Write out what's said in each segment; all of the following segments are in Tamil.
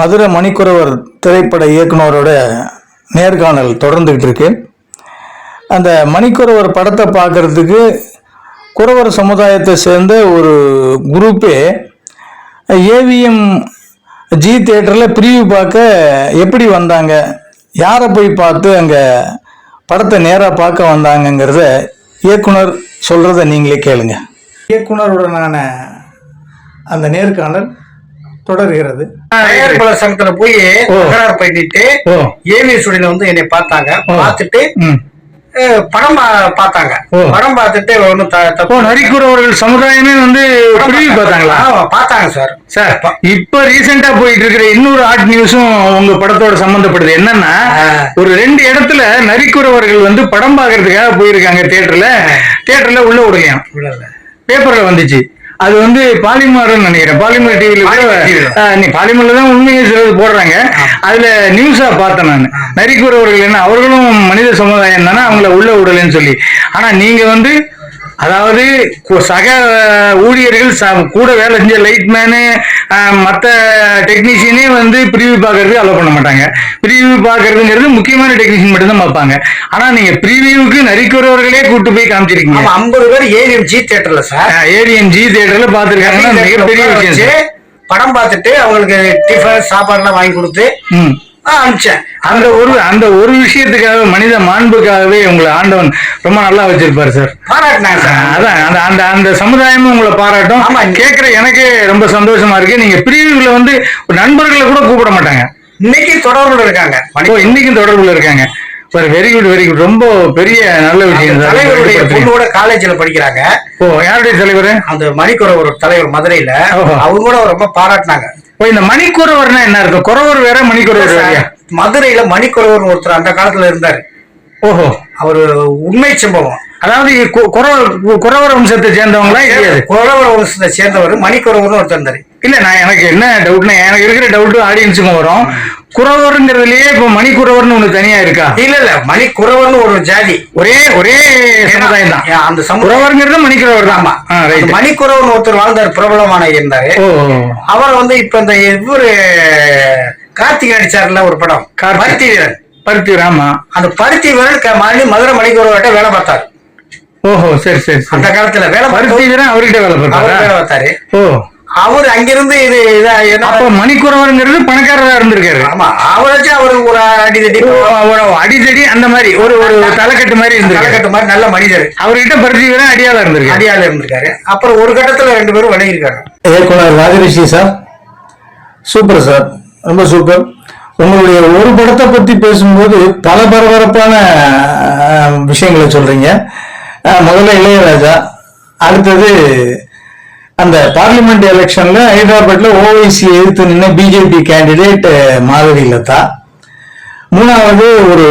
மதுரை மணிக்குறவர் திரைப்பட இயக்குனரோட நேர்காணல் தொடர்ந்துக்கிட்டு இருக்கு அந்த மணிக்குறவர் படத்தை பார்க்கறதுக்கு குறவர் சமுதாயத்தை சேர்ந்த ஒரு குரூப்பே ஏவிஎம் ஜி தேட்டரில் பிரிவு பார்க்க எப்படி வந்தாங்க யாரை போய் பார்த்து அங்கே படத்தை நேராக பார்க்க வந்தாங்கங்கிறத இயக்குனர் சொல்கிறத நீங்களே கேளுங்க. இயக்குனருடனான அந்த நேர்காணல் தொடர்கிறது. தயாரிப்பாளர் சங்கத்துல போய். தகராறு பண்ணிட்டு ஓ. ஏவி ஸ்டுடியோல வந்து என்னை பார்த்தாங்க. ஓ. பார்த்துட்டு படம் பா- பார்த்தாங்க. ஓ. படம் பார்த்துட்டு ஒன்றும் அப்போ நரிக்குறவர்கள் சமுதாயமே வந்து பார்த்தாங்களா? பார்த்தாங்க சார். சார் இப்ப ரீசெண்டா போயிட்டு இருக்கிற இன்னொரு ஆர்ட் நியூஸும் உங்க படத்தோட சம்பந்தப்படுது. என்னன்னா. ஒரு ரெண்டு இடத்துல நரிக்குறவர்கள் வந்து படம் பார்க்கறதுக்காக போயிருக்காங்க தியேட்டர்ல தியேட்டர்ல உள்ள விடலையாம் பேப்பர்ல வந்துச்சு. அது வந்து பாலிமர்னு நினைக்கிறேன். பாலிமர் டிவில பாலிமர் TV ல. நீ பாலிமர்ல தான் உண்மையை சிலது போடுறாங்க. அதுல நியூஸா பார்த்தேன் நான். நரிக்குறவர்கள் என்ன அவர்களும் மனித சமுதாயம் தானே அவங்கள உள்ள விடலைன்னு சொல்லி. ஆனா நீங்க வந்து அதாவது சக ஊழியர்கள் ச- கூட வேலை செஞ்ச லைட்மேனு மற்ற டெக்னீஷியனே வந்து பிரிவு பார்க்கறதுக்கு அலோவ் பண்ண மாட்டாங்க. பிரிவு பார்க்கறதுங்கிறது முக்கியமான டெக்னீஷியன் மட்டும் தான் பார்ப்பாங்க. ஆனா நீங்க பிரிவியூக்கு நரிக்குறவர்களே கூட்டு போய் காமிச்சிருக்கீங்க. ஐம்பது பேர் ஏவிஎம் ஜி தியேட்டர்ல சார். ஏடிஎம் ஜி தியேட்டர்ல பாத்துருக்காங்கன்னா மிகப்பெரிய விஷயம். படம் பார்த்துட்டு அவங்களுக்கு டிஃபன் சாப்பாடுலாம் வாங்கி கொடுத்து அனுப்பிச்சேன். அந்த ஒரு அந்த ஒரு விஷயத்துக்காக மனித மாண்புக்காகவே உங்களை ஆண்டவன் ரொம்ப நல்லா வச்சிருப்பாரு சார். பாராட்டினாங்க சார். அதான் அந்த அந்த அந்த சமுதாயமும் உங்களை பாராட்டும். ஆமா. கேட்கிற எனக்கு ரொம்ப சந்தோஷமா இருக்கு. நீங்க பிரிவுகளை வந்து நண்பர்களை கூட கூப்பிட மாட்டாங்க. இன்னைக்கு தொடர்புல இருக்காங்க. இன்னைக்கும் தொடர்புல இருக்காங்க. வெரி குட் வெரி குட் ரொம்ப பெரிய நல்ல விஷயம் சார். தலைவருடைய. பொண்ணோட காலேஜ்ல படிக்கிறாங்க. ஓ யாருடைய தலைவர்? அந்த மணிக்குற ஒரு தலைவர் மதுரையில. அவங்க கூட ரொம்ப பாராட்டினாங்க. இந்த மணிக்குறவர்னா என்ன இருக்கும் குறவர் வேற மணிக்குறவர் வேறயா? மதுரையில மணிக்குறவர் ஒருத்தர் அந்த காலத்துல இருந்தாரு. ஓஹோ. அவரு உண்மை சம்பவம். அதாவது குறவர் வம்சத்தை சேர்ந்தவங்களா குறவர் வம்சத்தை சேர்ந்தவர் மணிக்குறவர்னு ஒருத்தர் இருந்தாரு. இல்ல நான் எனக்கு என்ன டவுட்னா எனக்கு இருக்கிற டவுட் ஆடியன்ஸுக்கும் வரும். குறவருங்கிறதுலயே இப்போ மணிக்குறவர்னு ஒண்ணு தனியா இருக்கா? இல்ல இல்ல மணிக்குறவர்னு ஒரு ஜாதி. ஒரே ஒரே சமுதாயம் தான். அந்த குறவருங்கிறது மணிக்குறவர் தான். ஆமா. மணிக்குறவர்னு ஒருத்தர் வாழ்ந்தார் பிரபலமான இருந்தாரு. அவர் வந்து இப்ப இந்த இவரு கார்த்திகை நடிச்சார்ல ஒரு படம். பருத்தி வீரன் பருத்தி ராமா அந்த பருத்தி வீரன் மணி மதுரை மணிக்குறவர்கிட்ட வேலை பார்த்தாரு. ஓஹோ சரி சரி அந்த காலத்துல வேலை பருத்தி வீரன் அவர்கிட்ட வேலை அவர் வேலை பார்த்தாரா பார்த்தாரு. ஓ. அவர் அங்கிருந்து இது அப்ப மணிக்குறவருங்கிறது பணக்காரரா இருந்திருக்காரு. ஆமா அவர் வச்சு அவரு ஒரு அடிதடி ஒரு அடிதடி அந்த மாதிரி ஒரு ஒரு தலைக்கட்டு மாதிரி இருந்திருக்காரு. தலைக்கட்டு மாதிரி நல்ல மனிதர். அவர்கிட்ட பருத்தி வீரன் அடியாளா இருந்திருக்காரு. அடியால இருந்திருக்காரு. அப்புறம் ஒரு கட்டத்துல ரெண்டு பேரும் விலகிருக்காங்க இயக்குனர் ராஜரிஷி சார் சூப்பர் சார் ரொம்ப சூப்பர். உங்களுடைய ஒரு படத்தை பத்தி பேசும்போது பல பரபரப்பான விஷயங்களை சொல்றீங்க. முதல்ல இளையராஜா அடுத்தது அந்த பார்லிமெண்ட் எலெக்ஷன்ல ஹைதராபாத்ல ஓவைசி எதிர்த்து நின்ன பிஜேபி கேண்டிடேட் மாதவி லதா. மூணாவது ஒரு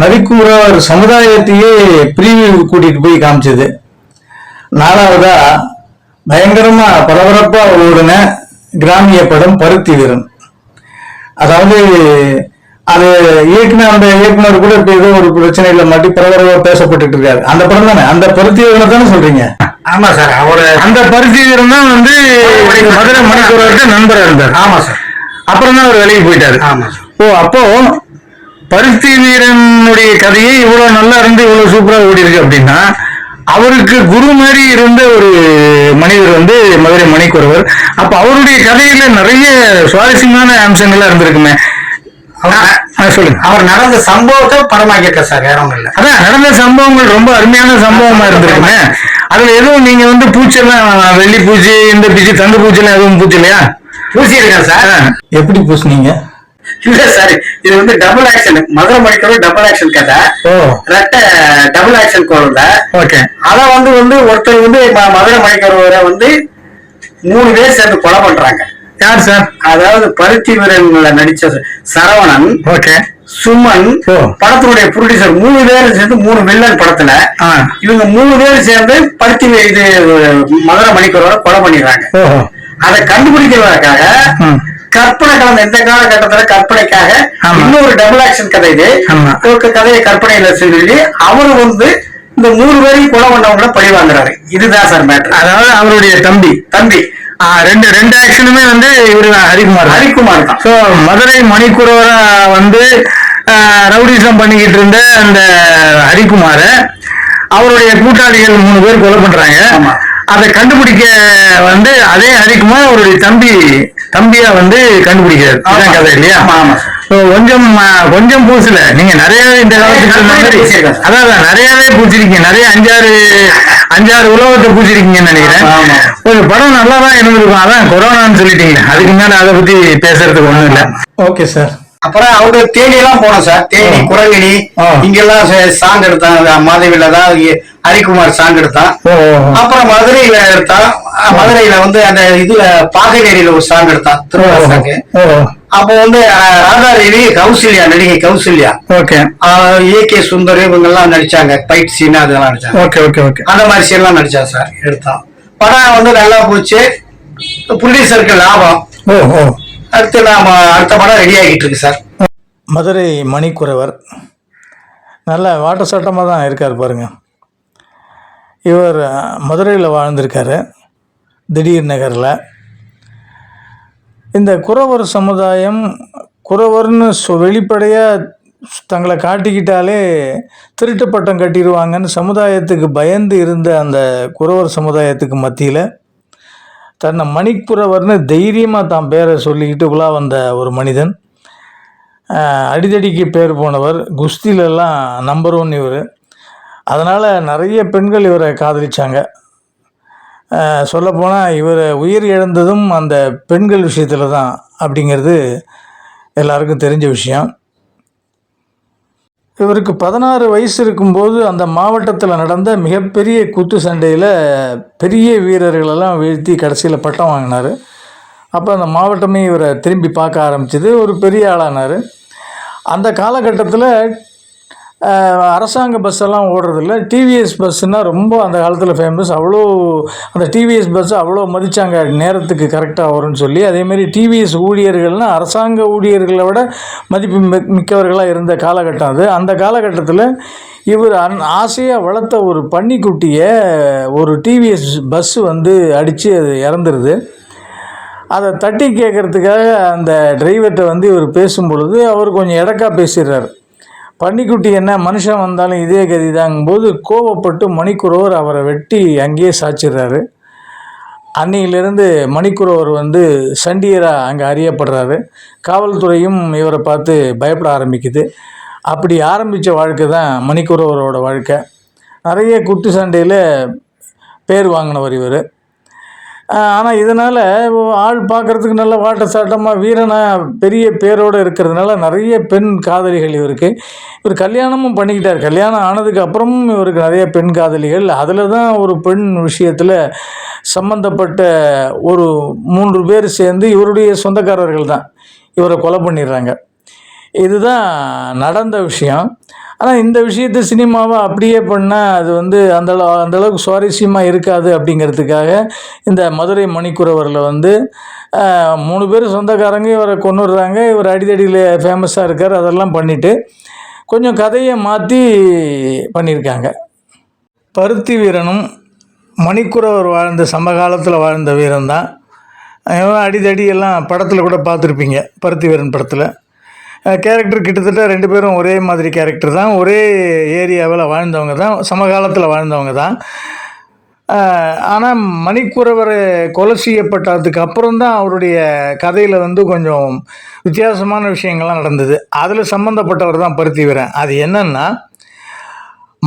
நரிக்கூறவர் சமுதாயத்தையே பிரிவு கூட்டிட்டு போய் காமிச்சது. நாலாவதா பயங்கரமா பரபரப்பா ஓடின கிராமிய படம் பருத்தி வீரன். அதாவது அது இயக்குன அந்த இயக்குனர் கூட இப்ப ஏதோ ஒரு பிரச்சனையில மாட்டி பரபரப்பா பேசப்பட்டுட்டு இருக்காரு. அந்த படம் தானே? அந்த பருத்தி வீரனை தானே சொல்றீங்க? ஆமா சார் அவரு அந்த பருத்தி வீரன் தான் வந்து மதுரை மணிக்கூறவர்கிட்ட நண்பரா இருந்தார். ஆமா சார். அப்புறம் தான் அவர் வெளியே போயிட்டாரு. ஆமா ஓ அப்போ பருத்தி வீரனுடைய கதையே இவ்வளவு நல்லா இருந்து இவ்வளவு சூப்பரா ஓடி இருக்கு அப்படின்னா அவருக்கு குரு மாதிரி இருந்த ஒரு மனிதர் வந்து மதுரை மணிக்குறவர் அப்ப அவருடைய கதையில நிறைய சுவாரஸ்யமான அம்சங்கள்லாம் இருந்திருக்குமே. சொல்லுங்க. அவர் நடந்த சம்பவத்தை படமாக்கியிருக்க சார் வேற ஒண்ணும் இல்ல அதான் நடந்த சம்பவங்கள் ரொம்ப அருமையான சம்பவமா இருந்திருக்குமே. அதுல எதுவும் நீங்க வந்து பூச்செல்லாம் வெள்ளி பூச்சி இந்த பூச்சி தங்க பூச்செல்லாம் எதுவும் பூச்சலையா பூசி இருக்கேன் சார் எப்படி பூசுனீங்க? இல்ல சார் இது வந்து டபுள் ஆக்ஷன் மதுரை மணிக்கிறோம் டபுள் ஆக்ஷன் கதை. ஓ. ரெட்ட டபுள் ஆக்ஷன் கோவில் ஓகே. அத வந்து வந்து ஒருத்தர் வந்து மதுரை மணிக்கிறவரை வந்து மூணு பேர் சேர்ந்து கொலை பண்றாங்க. யார் சார்? அதாவது பருத்தி வீரன்ல நடிச்ச சரவணன் ஓகே. சுமன். படத்தினுடைய ப்ரொடியூசர் மூணு பேரும் சேர்ந்து மூணு வில்லன் படத்துல இவங்க மூணு பேரும் சேர்ந்து பருத்தி இது மதுரை மணிக்கிறவரை கொலை பண்ணிடுறாங்க. அதை கண்டுபிடிக்கிறதுக்காக. கற்பனை கலந்த இந்த காலகட்டத்துல கற்பனைக்காக. இன்னொரு டபுள் ஆக்ஷன் கதை இது. கதையை கற்பனையில சொல்லி அவரு வந்து இந்த மூணு பேரையும் கொலை பண்ணவங்கள பழி வாங்குறாரு. இதுதான் சார் மேட்ரு அதாவது அவருடைய தம்பி. தம்பி. ரெண்டு ரெண்டு ஆக்ஷனுமே வந்து இவரு ஹரிக்குமார் ஹரிக்குமார் தான். ஸோ மதுரை மணிக்குறவரை வந்து ரவுடிசம் பண்ணிக்கிட்டு இருந்த அந்த ஹரிக்குமார அவருடைய கூட்டாளிகள் மூணு பேர் கொலை பண்றாங்க. அதை கண்டுபிடிக்க வந்து அதே ஹரிக்குமார் அவருடைய தம்பி தம்பியா வந்து கண்டுபிடிக்கிறார். கதை இல்லையா? ஆமா, கொஞ்சம் கொஞ்சம் பூசல. நீங்க நிறையவே இந்த காலத்துக்கு. அதான் அதான், நிறையவே பூச்சிருக்கீங்க நிறைய அஞ்சாறு அஞ்சாறு உலகத்தை பூச்சிருக்கீங்கன்னு நினைக்கிறேன். ஒரு படம் நல்லா தான் இருந்திருக்கும். அதான் கொரோனான்னு சொல்லிட்டீங்க அதுக்கு மேல அதை பத்தி பேசுறதுக்கு ஒண்ணும் இல்ல. Okay sir. அப்புறம் அவங்க தேனி எல்லாம் போனோம் சார். தேனி. குரங்கணி. இங்கெல்லாம் சாங் எடுத்தாங்க மாதவில தான் ஹரிக்குமார் சாங் எடுத்தான். ஓ அப்புறம் மதுரையில எடுத்தான். மதுரையில வந்து அந்த இதுல பாகநேரியில ஒரு சாங் எடுத்தான். திருவிழா சாங் ஓ. அப்போ வந்து அஹ், ராதாதேவி கௌசல்யா நடிகை Kausalya. Okay. A K Sundar இவங்க எல்லாம் நடிச்சாங்க. ஃபைட் சீன் அதெல்லாம் நடிச்சாங்க. Okay okay okay. அந்த மாதிரி சீன் எல்லாம் நடிச்சான் சார் எடுத்தான் படம் வந்து நல்லா போச்சு. ப்ரொடியூசருக்கு லாபம். ஓ ஓ. அடுத்து நாம அடுத்த படம் ரெடி ஆகிட்டு இருக்கு சார். மதுரை மணிக்குறவர். நல்ல வாட்ட சட்டமாக தான் இருக்கார் பாருங்க. இவர் மதுரையில் வாழ்ந்திருக்காரு. திடீர் நகரில். இந்த குறவர் சமுதாயம் குறவர்னு சொ வெளிப்படையாக தங்களை காட்டிக்கிட்டாலே திருட்டு பட்டம் கட்டிடுவாங்கன்னு சமுதாயத்துக்கு பயந்து இருந்த அந்த குறவர் சமுதாயத்துக்கு மத்தியில் தன்னை மணிக்குறவர்னு தைரியமாக தான் பேரை சொல்லிக்கிட்டு உலா வந்த ஒரு மனிதன். அடிதடிக்கு பேர் போனவர் குஸ்திலெல்லாம் நம்பர் ஒன் இவர். அதனால் நிறைய பெண்கள் இவரை காதலிச்சாங்க. சொல்லப்போனால் இவர் உயிர் இழந்ததும் அந்த பெண்கள் விஷயத்தில் தான் அப்படிங்கிறது எல்லாருக்கும் தெரிஞ்ச விஷயம். இவருக்கு பதினாறு வயசு இருக்கும்போது அந்த மாவட்டத்தில் நடந்த மிகப்பெரிய குத்து சண்டையில் பெரிய வீரர்களெல்லாம் வீழ்த்தி கடைசியில் பட்டம் வாங்கினார். அப்போ அந்த மாவட்டமே இவரை திரும்பி பார்க்க ஆரம்பிச்சது. ஒரு பெரிய ஆளானார். அந்த காலகட்டத்தில் அரசாங்க பஸ் எல்லாம் ஓடுறதில்ல. டிவிஎஸ் பஸ்ஸுனால் ரொம்ப அந்த காலத்தில் ஃபேமஸ் அவ்வளோ அந்த டிவிஎஸ் பஸ் அவ்வளோ மதித்தாங்க நேரத்துக்கு கரெக்டாக வரும்னு சொல்லி அதேமாரி டிவிஎஸ் ஊழியர்கள்னால் அரசாங்க ஊழியர்களை விட மதிப்பு மிக் மிக்கவர்களாக இருந்த காலகட்டம் அது. அந்த காலகட்டத்தில் இவர் அந் ஆசையாக வளர்த்த ஒரு பன்னிக்குட்டியை ஒரு டிவிஎஸ் பஸ்ஸு வந்து அடித்து அது இறந்துருது. அதை தட்டி கேட்குறதுக்காக அந்த டிரைவர்கிட்ட வந்து இவர் பேசும் பொழுது அவர் கொஞ்சம் இடக்கா பேசிடுறாரு. பன்னிக்குட்டி என்ன? மனுஷன் வந்தாலும் இதே கதிதாங்கும்போது கோவப்பட்டு மணிக்குறவர் அவரை வெட்டி அங்கேயே சாச்சிடுறாரு. அன்னையிலிருந்து மணிக்குறவர் வந்து சண்டியராக அங்கே அறியப்படுறாரு. காவல்துறையும் இவரை பார்த்து பயப்பட ஆரம்பிக்குது. அப்படி ஆரம்பித்த வாழ்க்கை தான் மணிக்குறவரோட வாழ்க்கை. நிறைய குத்து சண்டையில் பேர் வாங்கினவர் இவர். ஆனால் இதனால் ஆள் பார்க்குறதுக்கு நல்ல வாட்ட சாட்டமாக வீரனாக பெரிய பேரோடு இருக்கிறதுனால நிறைய பெண் காதலிகள் இவருக்கு. இவர் கல்யாணமும் பண்ணிக்கிட்டார். கல்யாணம் ஆனதுக்கு அப்புறமும் இவருக்கு நிறைய பெண் காதலிகள். அதில் தான் ஒரு பெண் விஷயத்தில் சம்மந்தப்பட்ட ஒரு மூன்று பேர் சேர்ந்து இவருடைய சொந்தக்காரர்கள் தான். இவரை கொலை பண்ணிடுறாங்க. இதுதான் நடந்த விஷயம். ஆனால் இந்த விஷயத்தை சினிமாவை அப்படியே பண்ணால் அது வந்து அந்த அளவு- சுவாரஸ்யமாக இருக்காது அப்படிங்கிறதுக்காக இந்த மதுரை மணிக்குறவரில் வந்து மூணு பேர் சொந்தக்காரங்க இவரை கொண்டுடுறாங்க இவர் அடிதடியில் ஃபேமஸாக இருக்கார் அதெல்லாம் பண்ணிவிட்டு கொஞ்சம் கதையை மாற்றி பண்ணியிருக்காங்க. பருத்தி வீரனும் மணிக்குறவர் வாழ்ந்த சமகாலத்தில் வாழ்ந்த வீரன் தான் அடிதடி எல்லாம் படத்தில் கூட பார்த்துருப்பீங்க பருத்தி வீரன் படத்தில். கேரக்டர் கிட்டத்தட்ட ரெண்டு பேரும் ஒரே மாதிரி கேரக்டர் தான். ஒரே ஏரியாவில் வாழ்ந்தவங்க தான். சமகாலத்தில் வாழ்ந்தவங்க தான். ஆனால் மணிக்குறவர் கொலை செய்யப்பட்டதுக்கு அப்புறம் தான் அவருடைய கதையில் வந்து கொஞ்சம் வித்தியாசமான விஷயங்கள்லாம் நடந்தது. அதில் சம்மந்தப்பட்டவர் தான் பருத்தி வீரன் அது என்னென்னா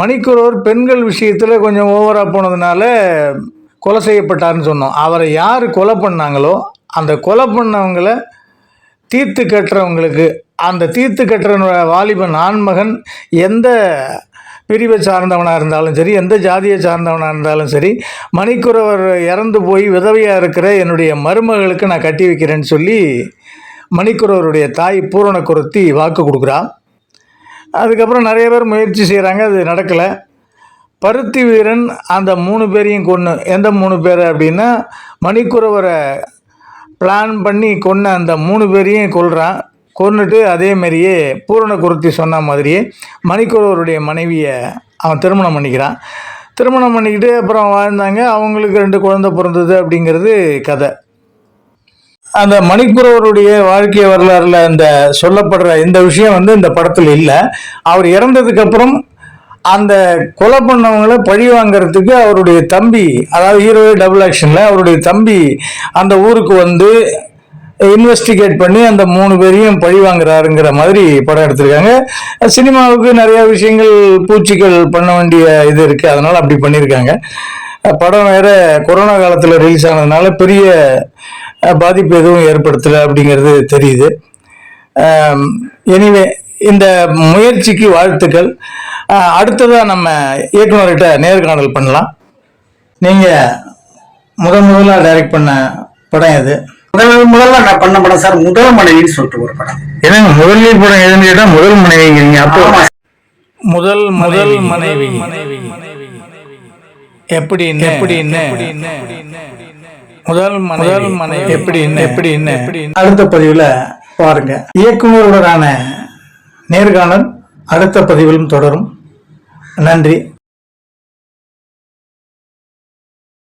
மணிக்குறவர் பெண்கள் விஷயத்தில் கொஞ்சம் ஓவராக போனதுனால கொலை செய்யப்பட்டார்னு சொன்னோம். அவரை யார் கொலை பண்ணாங்களோ அந்த கொலை பண்ணவங்கள தீர்த்து கட்டுறவங்களுக்கு அந்த தீர்த்து கட்டுற வாலிபன் ஆண்மகன் எந்த பிரிவை சார்ந்தவனாக இருந்தாலும் சரி எந்த ஜாதியை சார்ந்தவனாக இருந்தாலும் சரி மணிக்குறவர் இறந்து போய் விதவையாக இருக்கிற என்னுடைய மருமகளுக்கு நான் கட்டி வைக்கிறேன்னு சொல்லி மணிக்குறவருடைய தாய் பூரண பூரணக்குறத்தி வாக்கு கொடுக்குறா. அதுக்கப்புறம் நிறைய பேர் முயற்சி செய்கிறாங்க அது நடக்கலை. பருத்தி வீரன் அந்த மூணு பேரையும் கொன்று எந்த மூணு பேர் அப்படின்னா மணிக்குறவரை பிளான் பண்ணி கொன்ன அந்த மூணு பேரையும் கொள்கிறான் கொண்டுட்டு அதே மாதிரியே பூரண குருத்தி சொன்ன மாதிரியே மணிக்குறவருடைய மனைவியை அவன் திருமணம் பண்ணிக்கிறான். திருமணம் பண்ணிக்கிட்டு அப்புறம் வாழ்ந்தாங்க. அவங்களுக்கு ரெண்டு குழந்தை பிறந்தது அப்படிங்கிறது கதை. அந்த மணிக்குறவருடைய வாழ்க்கை வரலாறுல இந்த சொல்லப்படுற இந்த விஷயம் வந்து இந்த படத்தில் இல்லை. அவர் இறந்ததுக்கு அப்புறம் அந்த கொலை பண்ணவங்களை பழி வாங்குறதுக்கு அவருடைய தம்பி அதாவது ஹீரோ டபுள் ஆக்ஷன்ல அவருடைய தம்பி அந்த ஊருக்கு வந்து இன்வெஸ்டிகேட் பண்ணி அந்த மூணு பேரையும் பழி வாங்குறாருங்கிற மாதிரி படம் எடுத்திருக்காங்க. சினிமாவுக்கு நிறைய விஷயங்கள் பூச்சிகள் பண்ண வேண்டிய இது இருக்கு. அதனால அப்படி பண்ணியிருக்காங்க. படம் வேற கொரோனா காலத்தில் ரிலீஸ் ஆனதுனால பெரிய பாதிப்பு எதுவும் ஏற்படுத்தலை அப்படிங்கிறது தெரியுது. எனிவே இந்த முயற்சிக்கு வாழ்த்துக்கள். அடுத்ததாக நம்ம இயக்குநர்கிட்ட நேர்காணல் பண்ணலாம். நீங்கள் முதல் முதலாக டைரக்ட் பண்ண படம் எது? முதல் முதல்ல நான் பண்ண படம் சார் முதல் மனைவின்னு சொல்லிட்டு ஒரு படம். ஏன்னா முதல் நீர் படம் எதுன்னு கேட்டா முதல் மனைவிங்கிறீங்க அப்போ. முதல் முதல் மனைவி. எப்படி எப்படி முதல் முதல் மனைவி. எப்படி எப்படி எப்படி அடுத்த பதிவுல பாருங்க. இயக்குனருடனான நேர்காணல் அடுத்த பதிவிலும் தொடரும். நன்றி.